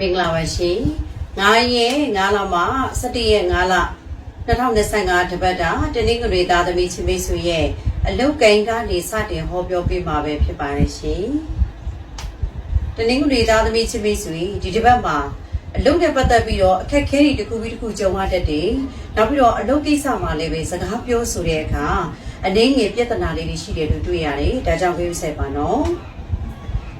မင်္ဂလာပါရှင်9ရက်9လမှ17ရက်9လ2025တပတ်တာတနင်္ဂနွေသားသမီးချင်းမိတ်ဆွေရဲ့အလုတ်ကိန်းကနေစတင်ဟောပြောပေးမှာပဲဖြစ်ပါတယ်ရှင်တနင်္ဂနွေသားသမီးချင်းမိတ်ဆွေဒီတစ်ပတ်မှာအလုတ်နဲ့ပတ်သက်ပြီးတော့အခက်အခဲတွေတစ်ခုပြီးတစ်ခုကြုံရတတ်တယ်နောက်ပြီးတော့အလုတ်ကိစ္စမှာလည်းပဲစကားပြောဆိုတဲ့အခါအနေငယ်ပြဿနာလေးတွေရှိတယ်လို့တွေ့ရတယ်ဒါကြောင့်ဝိဝဆိုင်ပါနော်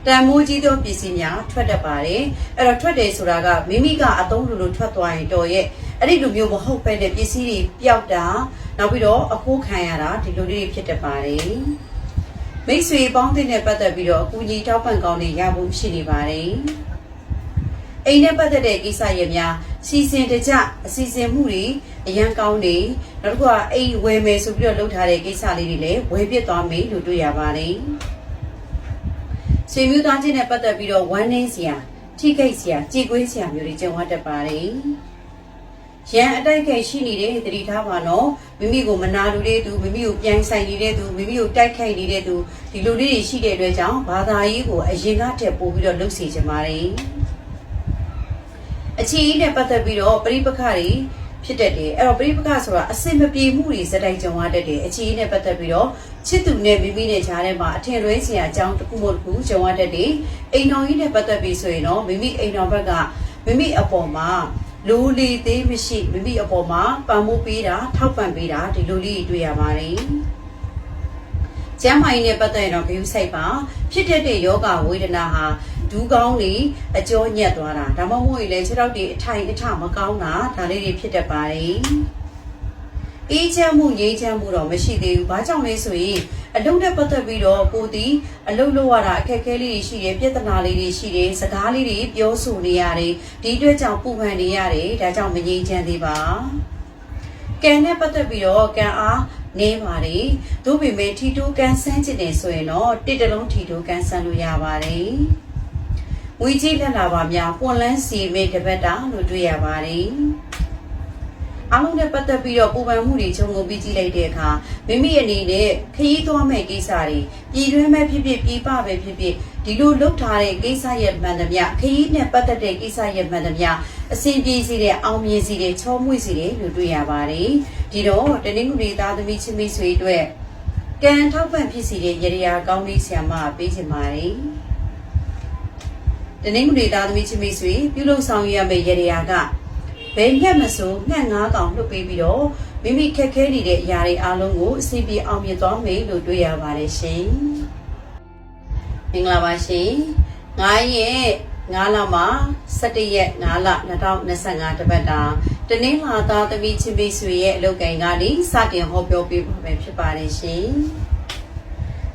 တန်မိုးကြီးသောပစ္စည်းများထွက်တတ်ပါတယ်အဲ့တော့ထွက်တယ်ဆိုတာကမိမိကအသုံးလိုလိုထွက်သွားရင်တော်ရဲ့အဲ့ဒီလိုမျိုးမဟုတ်ပဲတဲ့ပစ္စည်းတွေပျောက်တာနောက်ပြီးတော့အခိုးခံရတာဒီလိုလေးတွေဖြစ်တတ်ပါတယ်မိတ်ဆွေပေါင်းတဲ့နဲ့ပတ်သက်ပြီးတော့အကူအညီတောက်ပံ့ကောင်းတွေရဖို့ရှိနေပါတယ်အိမ်နဲ့ပတ်သက်တဲ့ကိစ္စရပ်များစီစဉ်တကြအစီအစဉ်မှုတွေအရန်ကောင်းတွေနောက်တစ်ခုကအိမ်ဝယ်မယ်ဆိုပြီးတော့လုပ်ထားတဲ့ကိစ္စလေးတွေလည်းဝယ်ပြစ်သွားမယ်လို့တွေ့ရပါတယ် ဆွေမျိုးသားချင်းနဲ့ပတ်သက်ပြီးတော့ဝမ်းနည်းစရာထိခိုက်စရာကြေကွေးစရာမျိုးတွေကြုံရတတ်ပါတယ်။ရန်အတိုက်ခိုက်ရှိနေတဲ့သတိထားပါနော်မိမိကိုမနာလိုတဲ့သူမိမိကိုပြန်ဆိုင်နေတဲ့သူမိမိကိုတိုက်ခိုက်နေတဲ့သူဒီလိုလေးတွေရှိတဲ့အတွက်ကြောင့်ဘာသာရေးကိုအရင်ကတည်းပို့ပြီးတော့လှုပ်စီချင်ပါတယ်။အချီးနဲ့ပတ်သက်ပြီးတော့ပြိပခတွေဖြစ်တတ်တယ်အဲ့တော့ပြိပခဆိုတာအစင်မပြေမှုတွေစတိုက်ကြုံရတတ်တယ်အချီးနဲ့ပတ်သက်ပြီးတော့ ချစ်သူနဲ့မိမိနဲ့ကြားထဲမှာအထင်လွဲစရာအကြောင်းတစ်ခုမှတစ်ခုကြုံရတတ်တယ်အိမ်တော်ကြီးနဲ့ပတ်သက်ပြီးဆိုရင်တော့မိမိအိမ်တော်ဘက်ကမိမိအပေါ်မှာလူလီသေးမရှိမိမိအပေါ်မှာပံမိုးပေးတာထောက်ပံ့ပေးတာဒီလိုလေးတွေ့ရပါတယ်ကျမ်းမာရေးနဲ့ပတ်သက်ရင်တော့ဂရုစိုက်ပါဖြစ်တတ်တဲ့ယောဂဝေဒနာဟာဒူးကောင်းတွေအကျောညက်သွားတာဒါမှမဟုတ်ရင်လည်းခြေထောက်တွေအထိုင်အထမကောင်းတာဒါလေးတွေဖြစ်တတ်ပါတယ် အေးချမ်းမှုငြိမ်းချမ်းမှုတော့မရှိသေးဘူး။ဘာကြောင့်လဲဆိုရင်အလုပ်နဲ့ပတ်သက်ပြီးတော့ကိုဒီအလုပ်လုပ်ရတာအခက်အခဲလေးတွေရှိတယ်ပြဿနာလေးတွေရှိတယ်စကားလေးတွေပြောဆိုနေရတယ်ဒီအတွက်ကြောင့်ပူပန်နေရတယ်ဒါကြောင့်မငြိမ်းချမ်းသေးပါ။ကံနဲ့ပတ်သက်ပြီးတော့ကံအားနေပါတယ်။သို့ပေမဲ့ထီတိုးကန်ဆန်းကျင်နေဆိုရင်တော့တစ်တလုံးထီတိုးကန်ဆန်းလို့ရပါတယ်။ဝီကြီးလက်လာပါများပွန်လန်းစီမေတပတ်တာလို့တွေ့ရပါတယ်။ အားလုံးနဲ့ပတ်သက်ပြီးတော့ပူပန်မှုတွေခြုံငုံပြီးကြည့်လိုက်တဲ့အခါမိမိအနေနဲ့ခရီးသွားမဲ့ကိစ္စတွေပြည်တွင်းမဲ့ဖြစ်ဖြစ်ပြည်ပပဲဖြစ်ဖြစ်ဒီလိုလုပ်ထားတဲ့ကိစ္စရဲ့မှန်သမျှခရီးနဲ့ပတ်သက်တဲ့ကိစ္စရဲ့မှန်သမျှအစဉ်ပြေစီတဲ့အောင်မြင်စီတဲ့ချောမွေ့စီတဲ့လို့တွေ့ရပါတယ်ဒီတော့တနင်္ဂနွေသားသမီးချင်းမိတ်ဆွေအတွက်ကံထောက်ပံ့ဖြစ်စီတဲ့ရရာကောင်းလေးဆရာမပေးချင်ပါတယ်တနင်္ဂနွေသားသမီးချင်းမိတ်ဆွေပြုလုပ်ဆောင်ရမယ့်ရရာက ဘယ်ညက်မဆိုငှက်ငါးကောင်လွတ်ပေးပြီးတော့မိမိခက်ခဲနေတဲ့အရာတွေအားလုံးကိုအစီအပြေအောင်မြင်သွားမယ်လို့တွေ့ရပါတယ်ရှင်။မင်္ဂလာပါရှင်။9ရက်9လမှ17ရက်9လ2025တပတ်တာတနင်္လာသားသမီးချင်းမိတ်ဆွေရဲ့အလုပ်ကိုင်ကနေစတင်ဟောပြောပေးမှာပဲဖြစ်ပါတယ်ရှင်။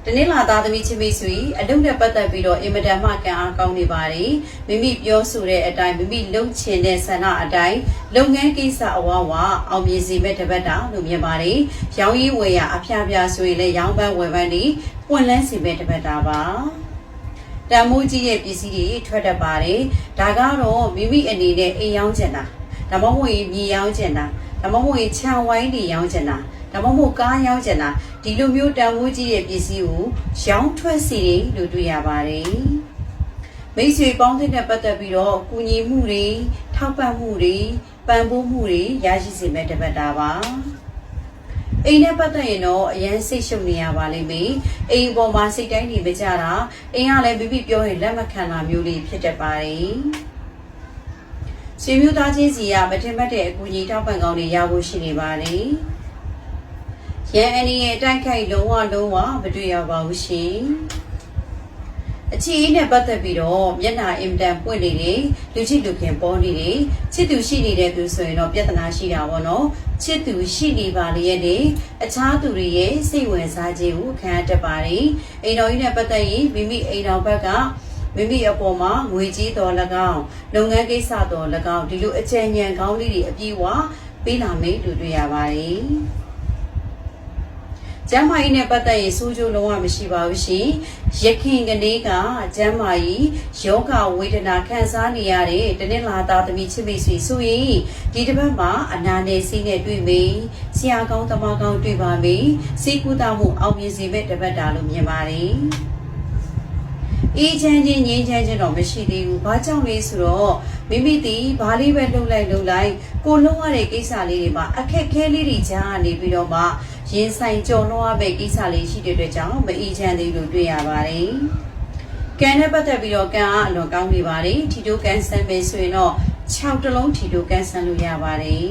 တနင်္လာသားသမီးချင်းမိတ်ဆွေအလုပ်နဲ့ပတ်သက်ပြီးတော့အင်မတန်မှကံအားကောင်းနေပါတယ်မိမိပြောဆိုတဲ့အတိုင်းမိမိလုပ်ချင်တဲ့ဆန္ဒအတိုင်းလုပ်ငန်းကိစ္စအဝဝအောင်မြင်စေမဲ့တပတ်တာလို့မြင်ပါတယ်ရောင်းရင်းဝယ်ရအဖျားဖျားဆိုရင်လည်းရောင်းပန်းဝယ်ပန်းတွေပွင့်လန်းစေမဲ့တပတ်တာပါတန်မိုးကြီးရဲ့ပစ္စည်းတွေထွက်တတ်ပါတယ်ဒါကတော့မိမိအနေနဲ့အိမ်ရောင်းချင်တာဒါမှမဟုတ်ရင်မြေရောင်းချင်တာဒါမှမဟုတ်ရင်ခြံဝိုင်းတွေရောင်းချင်တာ ဒါမှမဟုတ်ကားရောင်းချင်တာဒီလိုမျိုးတန်ဖိုးကြီးတဲ့ပစ္စည်းကိုရောင်းထွက်စီတယ်လို့တွေ့ရပါတယ်မိတ်ဆွေပေါင်းတဲ့နဲ့ပတ်သက်ပြီးတော့ကူညီမှုတွေထောက်ပံ့မှုတွေပံ့ပိုးမှုတွေရရှိစေမဲ့တပတ်တာပါအိမ်နဲ့ပတ်သက်ရင်တော့အရန်စိတ်ရှုပ်နေရပါလိမ့်မယ်အိမ်ပေါ်မှာစိတ်တိုင်းနေမကြတာအိမ်ကလည်းပြပြပြောရင်လက်မခံတာမျိုးလေးဖြစ်တတ်ပါတယ်ဆွေမျိုးသားချင်းစီကမထင်မှတ်တဲ့အကူအညီထောက်ပံ့ကောင်းတွေရဖို့ရှိနေပါတယ် ရန်အန်ဒီရဲ့တိုက်ခိုက်လုံးဝလုံးဝမတွေ့ရပါဘူးရှင်အချီးနဲ့ပတ်သက်ပြီးတော့မျက်နှာအင်တန်ပွင့်နေတယ်လူချစ်လူခင်ပေါ်နေတယ်ချစ်သူရှိနေတဲ့သူဆိုရင်တော့ပြဿနာရှိတာပေါ့နော်ချစ်သူရှိနေပါလေရဲ့နေအခြားသူတွေရဲ့စိတ်ဝင်စားခြင်းကိုခံရတတ်ပါတယ်အိမ်တော်ကြီးနဲ့ပတ်သက်ရင်မိမိအိမ်တော်ဘက်ကမိမိအပေါ်မှာငွေကြေးတော်၎င်းလုပ်ငန်းကိစ္စတော်၎င်းဒီလိုအကြံဉာဏ်ကောင်းလေးတွေအပြည့်အဝပေးလာမယ်လို့တွေ့ရပါတယ် ကျမ်းမာရေးနဲ့ပတ်သက်ရင်စိုးကျိုးလုံးဝမရှိပါဘူးရှင်။ရခင်ကလေးကကျမ်းမာရေးယောဂဝေဒနာခံစားနေရတဲ့တနင်္လာသားသမီးချစ်မိတ်ဆွေဆိုရင်ဒီတစ်ပတ်မှာအနာနယ်စီးနဲ့တွေ့မေးဆရာကောင်းတမကောင်းတွေ့ပါမေးစိတ်ကူးတာမှုအောင်မြင်စေမဲ့တစ်ပတ်တာလို့မြင်ပါတယ်။အေးချမ်းချင်းငြိမ်းချမ်းချင်းတော့မရှိသေးဘူးဘာကြောင့်လဲဆိုတော့ မိမိတီဘာလေးပဲလှုပ်လိုက်လှုပ်လိုက်ကိုလုံးရတဲ့ကိစ္စလေးတွေမှာအခက်ခဲလေးတွေကြားနေပြီးတော့မှရင်ဆိုင်ကြော်လွှားမဲ့ကိစ္စလေးရှိတဲ့အတွက်ကြောင့်မအေးချမ်းသေးလို့တွေ့ရပါတယ်ကံနဲ့ပတ်သက်ပြီးတော့ကံအားအလွန်ကောင်းနေပါတယ်ထီတိုးကန်ဆန်ပဲဆိုရင်တော့6တလုံးထီတိုးကန်ဆန်လို့ရပါတယ်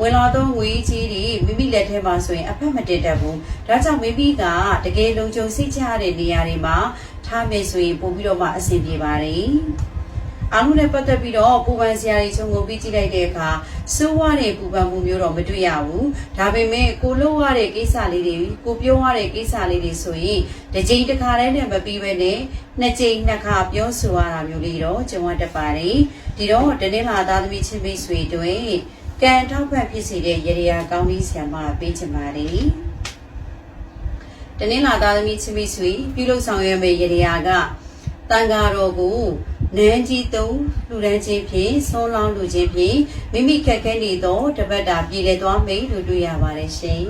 ဝင်လာသောငွေကြီးတွေမိမိလက်ထဲမှာဆိုရင်အဖက်မတက်တတ်ဘူးဒါကြောင့်မိမိကတကယ်လုံခြုံစိတ်ချရတဲ့နေရာတွေမှာထားမယ်ဆိုရင်ပို့ပြီးတော့မှအဆင်ပြေပါတယ် အားလုံးနဲ့ပတ်သက်ပြီးတော့ပူပန်စရာတွေခြုံငုံပြီးကြည့်လိုက်တဲ့အခါစိုးဝါတဲ့ပူပန်မှုမျိုးတော့မတွေ့ရဘူးဒါပေမဲ့ကိုလို့ရတဲ့ကိစ္စလေးတွေကိုပြောရတဲ့ကိစ္စလေးတွေဆိုရင်တစ်ချိန်တစ်ခါတည်းနဲ့မပြီးပဲနဲ့နှစ်ချိန်နှစ်ခါပြောဆိုရတာမျိုးလေးတော့ကြုံရတတ်ပါတယ်ဒီတော့တနေ့လာသားသမီးချင်းမိတ်ဆွေတွေကံထောက်ပံ့ဖြစ်စေတဲ့ရေရာကောင်းလေးဆံမပေးချင်ပါတယ်တနေ့လာသားသမီးချင်းမိတ်ဆွေပြုလုပ်ဆောင်ရမယ့်ရေရာကတန်ဃာတော်ကို နန်းကြီးသုံးလူဒန်းချင်းဖြင့်ဆုံးလောင်းလူချင်းဖြင့်မိမိခက်ခဲနေသောတပတ်တာပြည်လဲသွားမိလို့တွေ့ရပါတယ်ရှင်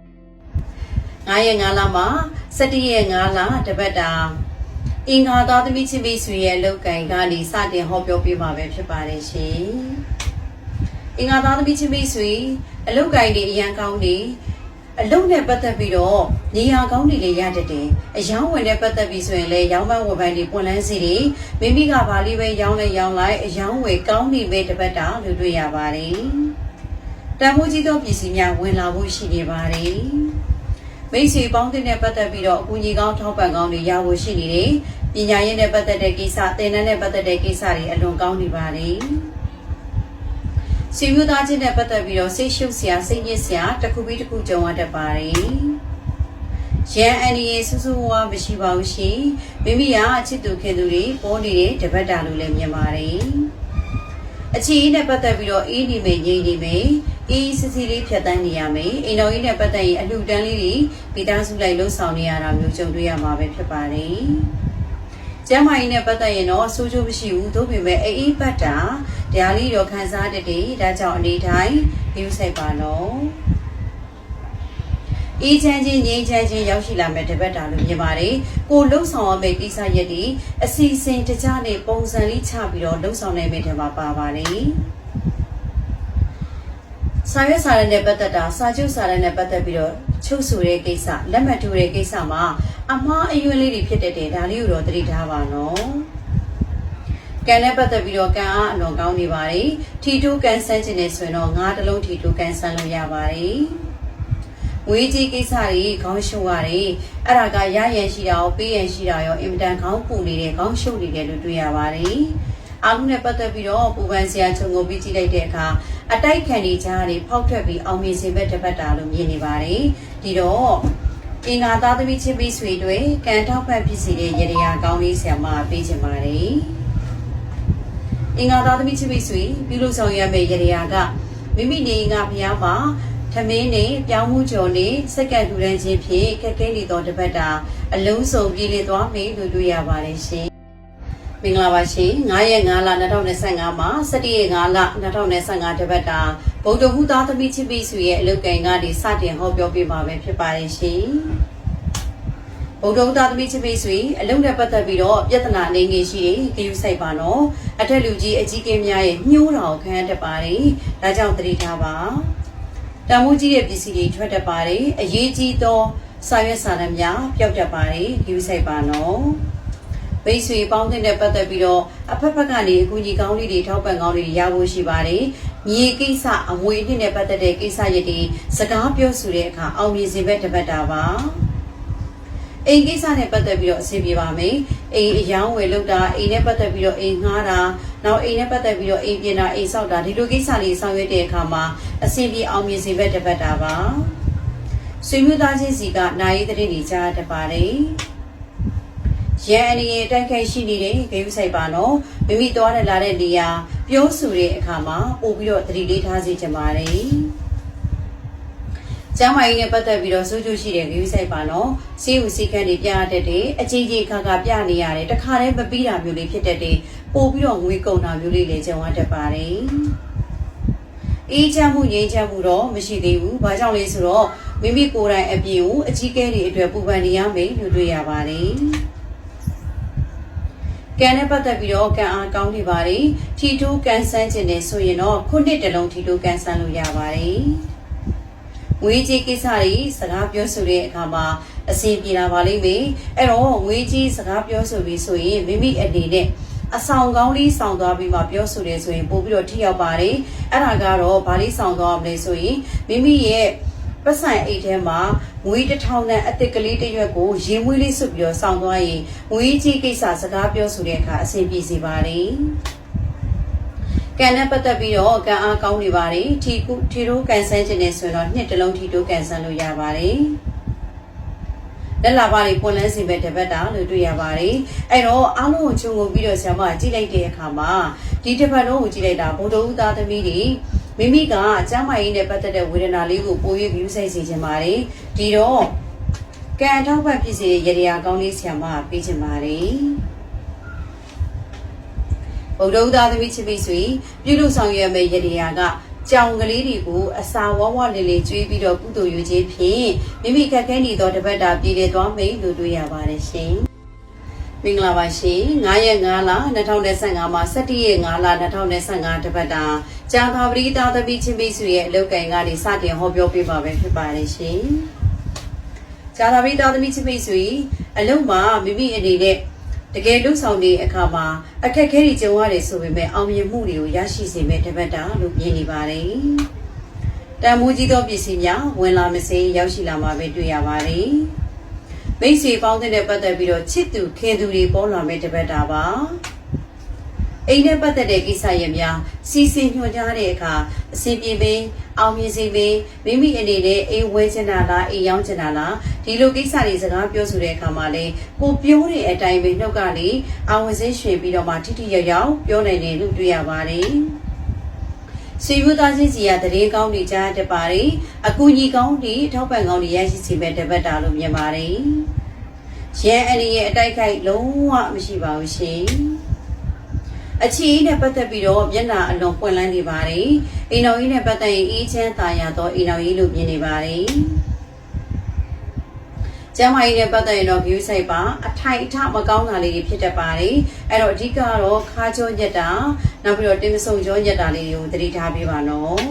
9ရက်9လမှာ17ရက်9လတပတ်တာအင်္ဂါသားသမီးချင်းမိတ်ဆွေရဲ့လောက်ကင်ကနေစတင်ဟောပြောပေးမှာပဲဖြစ်ပါတယ်ရှင်အင်္ဂါသားသမီးချင်းမိတ်ဆွေအလောက်ကင်တွေအရန်ကောင်းနေ အလုတ်နဲ့ပတ်သက်ပြီးတော့နေရာကောင်းတွေလည်းရတတ်တယ်။အယောင်းဝင်နဲ့ပတ်သက်ပြီးဆိုရင်လည်းရောင်းပန်းဝယ်ပန်းတွေပွင့်လန်းစီတွေမိမိကဘာလေးပဲရောင်းလဲရောင်းလိုက်အယောင်းဝယ်ကောင်းနေပဲတပတ်တာလို့တွေ့ရပါတယ်။တန်ဖိုးကြီးသောပစ္စည်းများဝင်လာဖို့ရှိနေပါတယ်။မိတ်ဆွေပေါင်းတဲ့နဲ့ပတ်သက်ပြီးတော့အကူအညီကောင်းထောက်ပံ့ကောင်းတွေရဖို့ရှိနေတယ်။ပညာရေးနဲ့ပတ်သက်တဲ့ကိစ္စ၊သင်တန်းနဲ့ပတ်သက်တဲ့ကိစ္စတွေအလွန်ကောင်းနေပါတယ်။ ဆွေမျိုးသားချင်းနဲ့ပတ်သက်ပြီးတော့စိတ်ရှုပ်စရာစိတ်ညစ်စရာတစ်ခုပြီးတစ်ခုကြုံရတတ်ပါတယ်။ရန်အန်ဒီရဲ့စူးစူးဝါမရှိပါဘူးရှင်။မိမိကအချစ်သူခင်သူတွေပေါ်နေတဲ့တပတ်တာလို့လည်းမြင်ပါတယ်။အချီးနဲ့ပတ်သက်ပြီးတော့အေးနေမယ်ငြိမ်နေမယ်အေးစစ်စစ်လေးဖြတ်တန်းနေရမယ်အိမ်တော်ကြီးနဲ့ပတ်သက်ရင်အလှူဒန်းလေးတွေမိသားစုလိုက်လှုပ်ဆောင်နေရတာမျိုးကြုံတွေ့ရမှာပဲဖြစ်ပါတယ်။ကျမ်းမာရေးနဲ့ပတ်သက်ရင်တော့ဆိုးကျိုးမရှိဘူးသို့ပေမဲ့အေးပတ်တာ တရားလေးတော့ခံစားတတ်တယ်ဒါကြောင့်အနေတိုင်းယူဆိုင်ပါနော်အေးချမ်းချင်းငြိမ်းချမ်းချင်းရောက်ရှိလာမဲ့တပတ်တာလို့မြင်ပါတယ်ကိုလှုပ်ဆောင်ရမယ့်ကိစ္စရက်ဒီအစီအစဉ်တကြနဲ့ပုံစံလေးချပြီးတော့လှုပ်ဆောင်နိုင်မယ့်ထဲမှာပါပါတယ်စာရွက်စာတမ်းနဲ့ပတ်သက်တာစာချုပ်စာတမ်းနဲ့ပတ်သက်ပြီးတော့ချုပ်ဆိုတဲ့ကိစ္စလက်မှတ်ထိုးတဲ့ကိစ္စမှာအမှားအယွင်းလေးတွေဖြစ်တတ်တယ်ဒါလေးကိုတော့သတိထားပါနော် ကံနဲ့ပတ်သက်ပြီးတော့ကံအားအလွန်ကောင်းနေပါတယ်ထီတိုးကန်ဆန်းခြင်းနဲ့ဆိုရင်တော့ငါးတလုံးထီတိုးကန်ဆန်းလို့ရပါတယ်ဝေးကြီးကိစ္စတွေခေါင်းရှုပ်ရတယ်အဲ့ဒါကရရန်ရှိတာရောပေးရန်ရှိတာရောအင်မတန်ခေါင်းပူနေတဲ့ခေါင်းရှုပ်နေတယ်လို့တွေ့ရပါတယ်အားလုံးနဲ့ပတ်သက်ပြီးတော့ပူပန်စရာခြုံငုံပြီးကြည့်လိုက်တဲ့အခါအတိုက်ခံတွေကြားတွေဖောက်ထွက်ပြီးအောင်မြင်စေဘက်တစ်ပတ်တာလို့မြင်နေပါတယ်ဒီတော့အင်္ဂါသားသမီးချင်းပြီးဆွေတွေကံထောက်ဖက်ဖြစ်စီတဲ့ရေရာကောင်းလေးဆရာမပေးချင်ပါတယ် အင်္ဂါသားသမီးချင်းပြီးဆွေပြုလုပ်ဆောင်ရမယ့်ရေရာကမိမိနေကဘုရားမှာထမင်းနဲ့ပြောင်းမှုကြော်နဲ့စက္ကန့်ထူတန်းခြင်းဖြင့်ကက်ခဲနေသောတပတ်တာအလုံးစုံပြည့်လည်သွားမယ်လို့တွေ့ရပါတယ်ရှင်မင်္ဂလာပါရှင်9ရက်5လ2025မှာ17ရက်5လ2025တပတ်တာဗုဒ္ဓဟူသားသမီးချစ်ပြီးစုရဲ့အလုတ်ကင်ကနေစတင်ဟောပြောပြပါမယ်ဖြစ်ပါတယ်ရှင် ဗုဒ္ဓဟူသားသမီးချစ်ပြီးစုအလုတ်နဲ့ပတ်သက်ပြီးတော့ပြဿနာအနေငယ်ရှိတယ်ဂရုစိုက်ပါနော်အထက်လူကြီးအကြီးကင်းများရဲ့ညှိုးတော်ခံတတ်ပါတယ်ဒါကြောင့်တတိထားပါတန်မိုးကြီးတဲ့ပစ္စည်းတွေထွက်တတ်ပါတယ်အရေးကြီးသောစာရွက်စာတမ်းများပျောက်တတ်ပါတယ်ဂရုစိုက်ပါနော်မိတ်ဆွေပေါင်းတဲ့ပတ်သက်ပြီးတော့အဖက်ဖက်ကနေအကူအညီကောင်းလေးတွေထောက်ပံ့ကောင်းလေးတွေရဖို့ရှိပါတယ်။မြေကိစ္စအမွေအနှစ်နဲ့ပတ်သက်တဲ့ကိစ္စရပ်တွေစကားပြောဆိုတဲ့အခါအောင်မြင်စေဘက်တစ်ပတ်တာပါ။ အိမ်ကိစ္စနဲ့ပတ်သက်ပြီးတော့အဆင်ပြေပါမယ်။အိမ်အယောင်းဝယ်လုပ်တာအိမ်နဲ့ပတ်သက်ပြီးတော့အိမ်ငှားတာနောက်အိမ်နဲ့ပတ်သက်ပြီးတော့အိမ်ပြင်တာအိမ်ဆောက်တာဒီလိုကိစ္စတွေဆောင်ရွက်တဲ့အခါမှာအဆင်ပြေအောင်မြင်စေဘက်တစ်ပတ်တာပါ။ဆွေမျိုးသားချင်းစီကနိုင်ရေးတဲ့တွေကြားတပါတယ်။ရန်အနေနဲ့တိုက်ခိုက်ရှိနေတဲ့ဂိမ်းဆိုင်ပါနော်မိမိသွားတဲ့လာတဲ့နေရာပြောဆိုတဲ့အခါမှာပို့ပြီးတော့သတိလေးထားစေချင်ပါတယ် ကျမ်းမာရေးနဲ့ပတ်သက်ပြီးတော့စိုးကျိုးရှိတဲ့ဂိမ်းဆိုင်ပါနော်စီးဝစီကန်းတွေပြရတတ်တယ်အကြီးကြီးခါခါပြနေရတယ်တခါတည်းမပြီးတာမျိုးလေးဖြစ်တတ်တယ်ပို့ပြီးတော့ငွေကုန်တာမျိုးလေးလည်းကြုံရတတ်ပါတယ်အေးချမ်းမှုငြိမ်းချမ်းမှုတော့မရှိသေးဘူး။ဘာကြောင့်လဲဆိုတော့မိမိကိုယ်တိုင်အပြင်ကိုအကြီးကဲတွေအတွက်ပူပန်နေရမယ်လို့တွေ့ရပါတယ်။ကံနဲ့ပတ်သက်ပြီးတော့ကံအားကောင်းနေပါတယ်ထီတိုးကန်ဆန်းခြင်းနဲ့ဆိုရင်တော့ခုနှစ်တလုံးထီတိုးကန်ဆန်းလို့ရပါတယ် ငွေကြေးကိစ္စတွေစကားပြောဆိုတဲ့အခါမှာအဆင်ပြေလာပါလိမ့်မယ်အဲ့တော့ငွေကြေးစကားပြောဆိုပြီးဆိုရင်မိမိအနေနဲ့အဆောင်ကောင်းလေးဆောင်သွားပြီးမှပြောဆိုတယ်ဆိုရင်ပို့ပြီးတော့ထိရောက်ပါတယ်အဲ့ဒါကတော့ဗာလေးဆောင်သွားမလဲဆိုရင်မိမိရဲ့ပတ်ဆိုင်အိတ်ထဲမှာငွေတစ်ထောင်နဲ့အသစ်ကလေးတစ်ရွက်ကိုရင်မွေးလေးဆွတ်ပြီးတော့ဆောင်းသွားရင်ငွေကြီးကိစ္စစကားပြောဆိုတဲ့အခါအဆင်ပြေစေပါတယ်။ ကံနဲ့ပတ်သက်ပြီးတော့ကံအားကောင်းနေပါတယ်။ထီကုထီရိုးကန်ဆန်းခြင်းနဲ့ဆိုရင်တော့နှစ်တလုံးထီတိုးကန်ဆန်းလို့ရပါတယ်။လက်လာပါတွေပွန်လန်းစီမဲ့တပတ်တာလို့တွေ့ရပါတယ်။အဲ့တော့အားလုံးကိုခြုံငုံပြီးတော့ဆရာမကြည့်လိုက်တဲ့အခါမှာဒီတစ်ပတ်လုံးကိုကြည့်လိုက်တာဗုဒ္ဓဦးသားသမီးတွေမိမိကကျမ်းမာရေးနဲ့ပတ်သက်တဲ့ဝေဒနာလေးကိုပို၍ view ဆိုင်စေချင်ပါတယ်ဒီတော့ကံအထောက်ပံ့ဖြစ်စေတဲ့ရေရာကောင်းလေးဆရာမပေးချင်ပါတယ် ဗုဒ္ဓဦးသားသမီးချစ်မိတ်ဆွေပြုလုပ်ဆောင်ရွက်မယ့်ရေရာကကြောင်ကလေးတွေကိုအစာဝဝလေးလေးကျွေးပြီးတော့ကုသိုလ်ယူခြင်းဖြင့်မိမိခက်ခဲနေသောတပတ်တာပြည်လည်သွားမယ်လို့တွေ့ရပါတယ်ရှင်မင်္ဂလာပါရှင်9ရက်5လ2025မှာ17ရက်5လ2025တပတ်တာကြာသာပရိသာသမီးချင်းမိတ်ဆွေရဲ့အလုပ်ကိုင်ကနေစတင်ဟောပြောပေးပါပဲဖြစ်ပါတယ်ရှင်ကြာသာပရိသာသမီးချင်းမိတ်ဆွေအလုပ်မှာမိမိအနေနဲ့ တကယ်လှုပ်ဆောင်တဲ့အခါမှာအခက်အခဲတွေကြုံရတယ်ဆိုပေမဲ့အောင်မြင်မှုတွေကိုရရှိစေမဲ့တပတ်တာလို့မြင်နေပါတယ်တန်မိုးကြီးသောပစ္စည်းများဝင်လာမစေရောက်ရှိလာမှာပဲတွေ့ရပါတယ်မိတ်ဆွေပေါင်းတဲ့ပတ်သက်ပြီးတော့ချစ်သူခင်သူတွေပေါ်လာမဲ့တပတ်တာပါ အိမ်နဲ့ပတ်သက်တဲ့ကိစ္စရပ်များစီစဉ်ညွှန်ကြားတဲ့အခါအစီပြေပင်အောင်မြင်စေပင်မိမိအနေနဲ့အိမ်ဝဲချင်တာလားအိမ်ရောင်းချင်တာလားဒီလိုကိစ္စတွေစကားပြောဆိုတဲ့အခါမှာလေကိုပြောတဲ့အတိုင်းပဲနှုတ်ကနေအာဝင်စင်းရွှေပြီးတော့မှထိထိရောက်ရောက်ပြောနိုင်တယ်လို့တွေ့ရပါတယ်စီဘူးသားချင်းစီရတရေကောင်းတွေကြားတပါတယ်အကူကြီးကောင်းတွေထောက်ပံ့ကောင်းတွေရရှိစီမဲ့တပတ်တာလို့မြင်ပါတယ်ရဲအန်ရဲ့အတိုက်ခိုက်လုံးဝမရှိပါဘူးရှင် အချီနဲ့ပတ်သက်ပြီးတော့မျက်နှာအလွန်ပွင့်လန်းနေပါတယ်။အိမ်တော်ကြီးနဲ့ပတ်သက်ရင်အေးချမ်းသာယာသောအိမ်တော်ကြီးလို့မြင်နေပါတယ်။ကျမ်းမာရေးနဲ့ပတ်သက်ရင်တော့ view site ပါအထိုက်အထမကောင်းတာလေးတွေဖြစ်တတ်ပါတယ်။အဲ့တော့အဓိကတော့ခါကြောညက်တာနောက်ပြီးတော့တင်မဆုံကြောညက်တာလေးတွေကိုသတိထားပေးပါနော်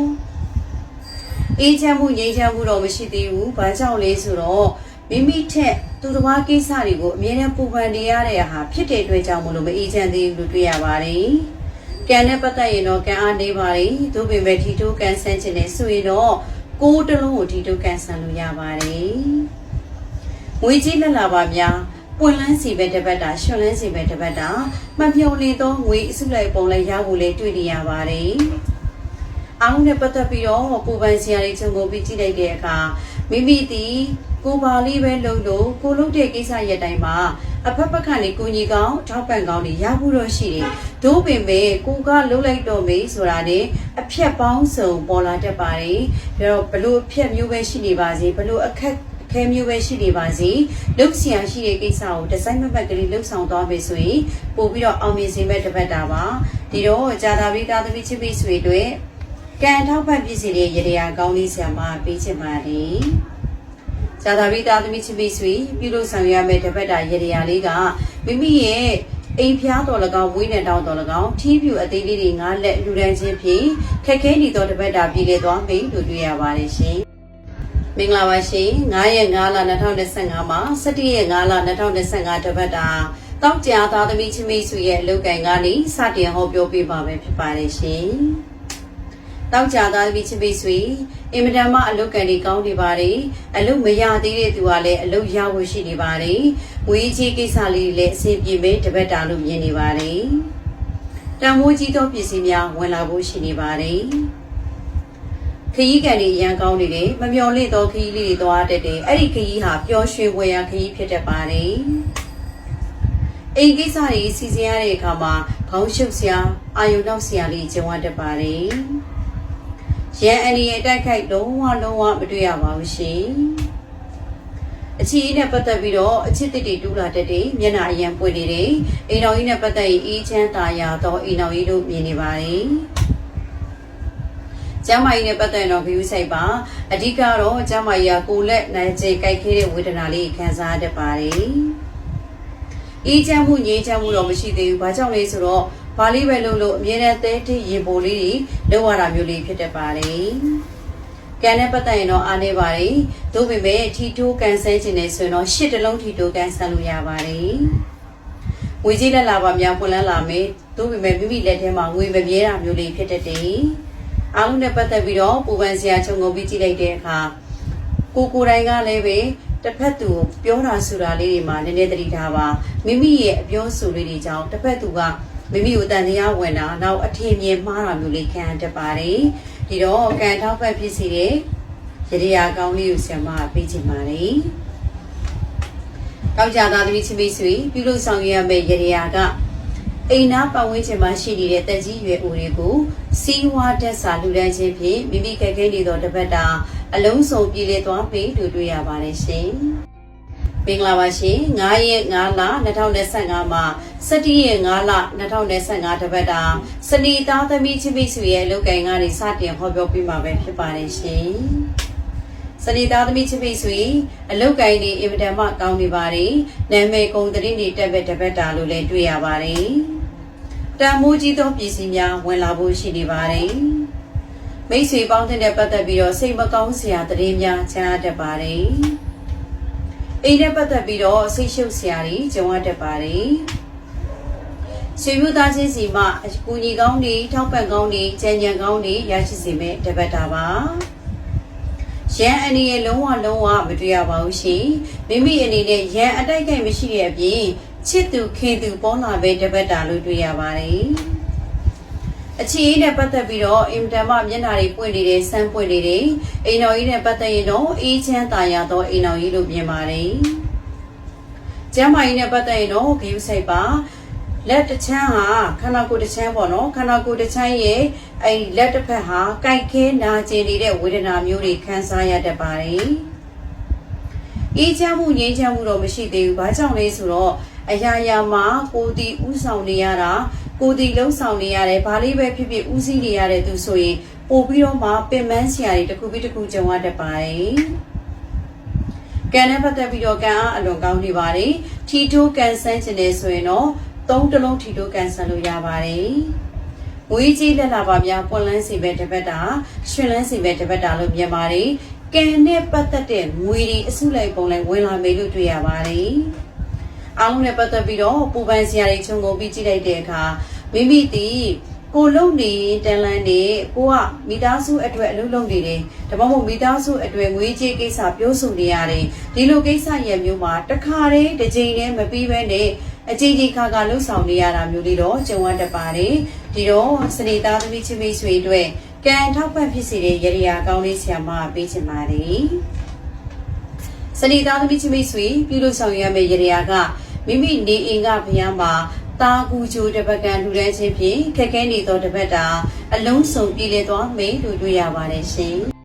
။အေးချမ်းမှုငြိမ်းချမ်းမှုတော့မရှိသေးဘူး။ဘာကြောင့်လဲဆိုတော့ မိမိထက်သူတစ်ပါးကိစ္စတွေကိုအမြဲတမ်းပူပန်နေရတဲ့ဟာဖြစ်တဲ့အတွက်ကြောင့်မလို့မအေးချမ်းသေးဘူးလို့တွေ့ရပါတယ်။ကံနဲ့ပတ်သက်ရင်တော့ကံအားနေပါတယ်။သို့ပေမဲ့ထီတိုးကံဆန်းခြင်းနဲ့ဆိုရင်တော့ကိုယ်တလုံးကိုထီတိုးကံဆန်းလို့ရပါတယ်။ငွေကြီးလက်လာပါများပွင့်လန်းစီပဲတပတ်တာရွှန်လန်းစီပဲတပတ်တာမပြောလေသောငွေအစုလိုက်ပုံလိုက်ရဖို့လဲတွေ့နေရပါတယ်။အားလုံးနဲ့ပတ်သက်ပြီးတော့ပူပန်စရာတွေခြုံငုံပြီးကြည့်လိုက်တဲ့အခါမိမိသည် ကိုပါလေးပဲလုပ်လို့ကိုလုပ်တဲ့ကိစ္စရက်တိုင်းမှာအဖက်ဖက်ကနေကိုညီကောင်းထောက်ပံ့ကောင်းတွေရဖို့တော့ရှိတယ်။သို့ပင်ပဲကိုကလှုပ်လိုက်တော့မေးဆိုတာနဲ့အဖြက်ပေါင်းစုံပေါ်လာတတ်ပါတယ်။ဒါတော့ဘလို့အဖြက်မျိုးပဲရှိနေပါစေဘလို့အခက်ခဲမျိုးပဲရှိနေပါစေလုတ်ဆရာရှိတဲ့ကိစ္စကိုဒီဇိုင်းမမက်ကလေးလှုပ်ဆောင်သွားမယ်ဆိုရင်ပို့ပြီးတော့အောင်မြင်စေမဲ့တစ်ပတ်တာပါဒီတော့ဂျာတာဘီသားသမီးချစ်မိတ်ဆွေတွေကံထောက်ပံ့ပြည်စီတဲ့ရေရာကောင်းလေးဆရာမပေးချင်ပါတယ် ဇာတာဘိသားသမီးချစ်မိတ်ဆွေပြုလို့ဆောင်ရမယ့်တပတ်တာရေရာလေးကမိမိရဲ့အိမ်ဖျားတော်၎င်းဝိနဲ့တောင်းတော်၎င်းထီးပြူအသေးလေးတွေငါးလက်လူဒန်းချင်းဖြင့်ခက်ခဲနေသောတပတ်တာပြည်လေသွားမယ်လို့တွေ့ရပါတယ်ရှင်မင်္ဂလာပါရှင်9ရက်5လ2025မှာ17ရက်5လ2025တပတ်တာတောက်ကြသားသမီးချင်းမိတ်ဆွေရဲ့အလုပ်ကိုင်ကနေစတင်ဟောပြောပေးပါမယ်ဖြစ်ပါတယ်ရှင် တောက်ကြသားသမီးချင်းမိတ်ဆွေအင်မတန်မှအလုပ်ကန်တွေကောင်းနေပါတယ်အလုပ်မရသေးတဲ့သူကလည်းအလုပ်ရဖို့ရှိနေပါတယ်ငွေကြီးကိစ္စလေးတွေလည်းအဆင်ပြေမယ်တပတ်တာလို့မြင်နေပါတယ်တံမိုးကြီးသောပစ္စည်းများဝင်လာဖို့ရှိနေပါတယ်ခရီးကန်တွေအရန်ကောင်းနေတယ်မမျော်လင့်သောခရီးလေးတွေသွားတတ်တယ်အဲ့ဒီခရီးဟာပျော်ရွှင်ဝယ်ရခရီးဖြစ်တတ်ပါတယ်အိမ်ကိစ္စတွေစီစဉ်ရတဲ့အခါမှာခေါင်းရှုပ်စရာအာယုံနောက်စရာလေးကြုံရတတ်ပါတယ် ရန်အန်ဒီရဲ့တိုက်ခိုက်လုံးဝလုံးဝမတွေ့ရပါဘူးရှင်အချီအီးနဲ့ပတ်သက်ပြီးတော့အချစ်တစ်တွေတူးလာတတ်တယ်မျက်နှာအရန်ပွင့်နေတယ်အိမ်တော်ကြီးနဲ့ပတ်သက်ရင်အေးချမ်းသာယာသောအိမ်တော်ကြီးတို့မြင်နေပါတယ်ကျမ်းမာရေးနဲ့ပတ်သက်ရင်တော့ view site ပါအဓိကတော့ကျမ်းမာရေးကကိုယ်လက်နိုင်ခြေကြိုက်ခဲတဲ့ဝေဒနာလေးခံစားတတ်ပါတယ်အေးချမ်းမှုငြိမ်းချမ်းမှုတော့မရှိသေးဘူးဘာကြောင့်လဲဆိုတော့ ဘာလေးပဲလို့လို့အမြဲတမ်းသဲတိရင်ပိုလေးတွေလောက်ရတာမျိုးလေးဖြစ်တတ်ပါတယ်ကံနဲ့ပတ်သက်ရင်တော့အားနေပါတယ်သို့ပေမဲ့ထီတိုးကန်ဆယ်ခြင်းနဲ့ဆိုရင်တော့ရှစ်တလုံးထီတိုးကန်ဆယ်လို့ရပါတယ်ငွေကြီးလက်လာပါများပွင့်လန်းလာမယ်သို့ပေမဲ့မိမိလက်ထဲမှာငွေမမြဲတာမျိုးလေးဖြစ်တတ်တယ်အားလုံးနဲ့ပတ်သက်ပြီးတော့ပူပန်စရာခြုံငုံပြီးကြည့်လိုက်တဲ့အခါကိုကိုယ်တိုင်ကလည်းပဲတစ်ဖက်သူပြောတာဆိုတာလေးတွေမှာနည်းနည်းသတိထားပါမိမိရဲ့အပြောဆိုလေးတွေကြောင့်တစ်ဖက်သူက မိမိကိုတန်တရားဝင်တာနောက်အထင်မြင်မှားတာမျိုးလေးခံရတတ်ပါတယ်ဒီတော့ကံထောက်ဖက်ဖြစ်စီတဲ့ရတရားကောင်းလေးကိုဆရာမကပေးချင်ပါတယ်ကောက်ကြသားသမီးချင်းမိတ်ဆွေပြုလို့ဆောင်ရွက်ရမယ့်ရတရားကအိမ်နာပတ်ဝန်းကျင်မှာရှိနေတဲ့တက်ကြီးရွယ်အိုတွေကိုစီးဝါးတက်စာလူဒန်းခြင်းဖြင့်မိမိကဲခဲနေသောတပတ်တာအလုံးစုံပြည်လေသွားပြီလို့တွေ့ရပါတယ်ရှင်။ မင်္ဂလာပါရှင်။9ရက်9လ2025မှာ17ရက်9လ2025တပတ်တာစနေသားသမီးချင်းမိတ်ဆွေရဲ့အလုပ်ကိုင်ကနေစတင်ဟောပြောပြမှာပဲဖြစ်ပါတယ်ရှင်။စနေသားသမီးချင်းမိတ်ဆွေအလုတ်ကိုင်းနေအင်မတန်မှကောင်းနေပါတယ်။နာမည်ကုံတရင်နေတက်ပဲတပတ်တာလို့လည်းတွေ့ရပါတယ်။တန်မိုးကြီးသောပြည်စည်းများဝင်လာဖို့ရှိနေပါတယ်။မိတ်ဆွေပေါင်းတဲ့ပတ်သက်ပြီးတော့စိတ်မကောင်းစရာသတင်းများကြားတတ်ပါတယ်။ အိမ်နဲ့ပတ်သက်ပြီးတော့စိတ်ရှုပ်စရာတွေကြုံရတတ်ပါတယ်။ဆွေမျိုးသားချင်းစီမှအကူအညီကောင်းတွေထောက်ပံ့ကောင်းတွေကြံကြံကောင်းတွေရရှိစေမယ့်တပတ်တာပါ။ရန်အနေနဲ့လုံးဝလုံးဝမတွေ့ရပါဘူးရှင်မိမိအနေနဲ့ရန်အတိုက်ခိုက်မရှိတဲ့အပြင်ချစ်သူခင်သူပေါ်လာပဲတပတ်တာလို့တွေ့ရပါတယ် အခြေအေးနဲ့ပတ်သက်ပြီးတော့အင်တန်မှမျက်နှာတွေပွင့်နေတယ်ဆန်းပွင့်နေတယ်အိမ်တော်ကြီးနဲ့ပတ်သက်ရင်တော့အေးချမ်းသာယာသောအိမ်တော်ကြီးလို့မြင်ပါတယ်ကျမ်းမာရေးနဲ့ပတ်သက်ရင်တော့ဂိမ်းဆိုင်ပါလက်တစ်ချမ်းဟာခန္ဓာကိုယ်တစ်ချမ်းပေါ့နော်ခန္ဓာကိုယ်တစ်ချမ်းရဲ့အဲ့လက်တစ်ဖက်ဟာကြိုက်ခဲနာကျင်နေတဲ့ဝေဒနာမျိုးတွေခံစားရတတ်ပါတယ်။အေးချမ်းမှုငြိမ်းချမ်းမှုတော့မရှိသေးဘူး။ဘာကြောင့်လဲဆိုတော့အရာရာမှာကိုယ်ဒီဥဆောင်နေရတာ ကိုယ်ဒီလှုပ်ဆောင်နေရတယ်။ဘာလေးပဲဖြစ်ဖြစ်ဥစည်းနေရတဲ့သူဆိုရင်ပို့ပြီးတော့မှပင်ပန်းစရာတွေတစ်ခုပြီးတစ်ခုကြုံရတတ်ပါတယ်။ကံနဲ့ပတ်သက်ပြီးတော့ကံအားအလွန်ကောင်းနေပါတယ်။ထီတိုးကန်ဆန်းခြင်းနဲ့ဆိုရင်တော့သုံးတလုံးထီတိုးကန်ဆန်းလို့ရပါတယ်။ငွေကြီးလက်လာပါများပွန်လန်းစီပဲတစ်ပတ်တာရှင်လန်းစီပဲတစ်ပတ်တာလို့မြင်ပါတယ်။ကံနဲ့ပတ်သက်တဲ့ငွေတွေအစုလိုက်ပုံလိုက်ဝင်လာမယ်လို့တွေ့ရပါတယ်။ အားလုံးနဲ့ပတ်သက်ပြီးတော့ပူပန်စရာတွေခြုံငုံပြီးကြည့်လိုက်တဲ့အခါမိမိတီကိုလုံနေတန်လန်းနေကိုကမိသားစုအတွက်အလုပ်လုပ်နေတယ်ဒါမှမဟုတ်မိသားစုအတွက်ငွေကြေးကိစ္စပြောဆိုနေရတယ်ဒီလိုကိစ္စရဲ့မျိုးမှာတစ်ခါတည်းတစ်ချိန်တည်းမပြီးဘဲနဲ့အကြီးကြီးခါခါလှုပ်ဆောင်နေရတာမျိုးလေးတော့ကြုံရတတ်ပါတယ်ဒီတော့စနေသားသမီးချင်းမိတ်ဆွေအတွက်ကံထောက်ပံ့ဖြစ်စေတဲ့ရရကောင်းလေးဆရာမပေးချင်ပါတယ်စနေသားသမီးချင်းမိတ်ဆွေပြုလို့ဆောင်ရွက်ရမယ့်ရရက မိမိနေအိမ်ကဘုရားမှာတာကူချိုတပတ်ကန်လူတန်းချင်းဖြင့်ခက်ခဲနေသောတပတ်တာအလုံးစုံပြည်လေသွားမယ်လို့တွေ့ရပါတယ်ရှင်